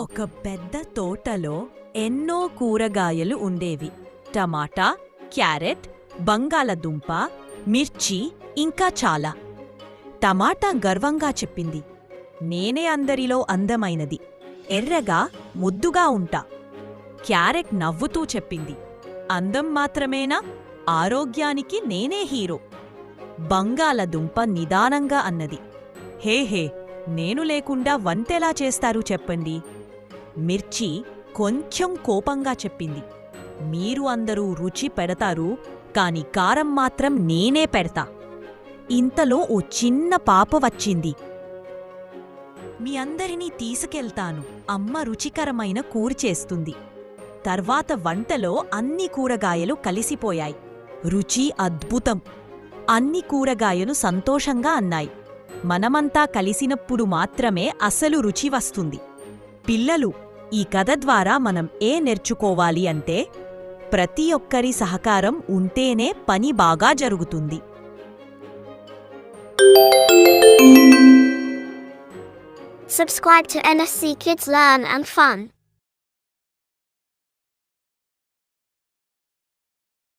ఒక పెద్ద తోటలో ఎన్నో కూరగాయలు ఉండేవి. టమాటా క్యారెట్ బంగాళదుంప మిర్చి ఇంకా చాలా. టమాటా గర్వంగా చెప్పింది. నేనే అందరిలో అందమైనది. ఎర్రగా ముద్దుగా ఉంటా. క్యారెట్ నవ్వుతూ చెప్పింది. అందం మాత్రమేనా? ఆరోగ్యానికి నేనే హీరో. బంగాళదుంప నిదానంగా అన్నది. హే హే నేను లేకుండా వంతెలా చేస్తారు చెప్పండి? మిర్చి కొంచెం కోపంగా చెప్పింది. మీరు అందరూ రుచి పెడతారు కాని కారం మాత్రం నేనే పెడతా. ఇంతలో ఓ చిన్న పాప వచ్చింది. మీ అందరినీ తీసుకెళ్తాను అమ్మ రుచికరమైన కూర చేస్తుంది. తర్వాత వంటలో అన్ని కూరగాయలు కలిసిపోయాయి. రుచి అద్భుతం! అన్ని కూరగాయలు సంతోషంగా అన్నాయి. మనమంతా కలిసినప్పుడు మాత్రమే అసలు రుచి వస్తుంది. పిల్లలు ఈ కథ ద్వారా మనం ఏ నేర్చుకోవాలి అంటే ప్రతి ఒక్కరి సహకారం ఉంటేనే పని బాగా జరుగుతుంది Subscribe to NSC Kids Learn and Fun.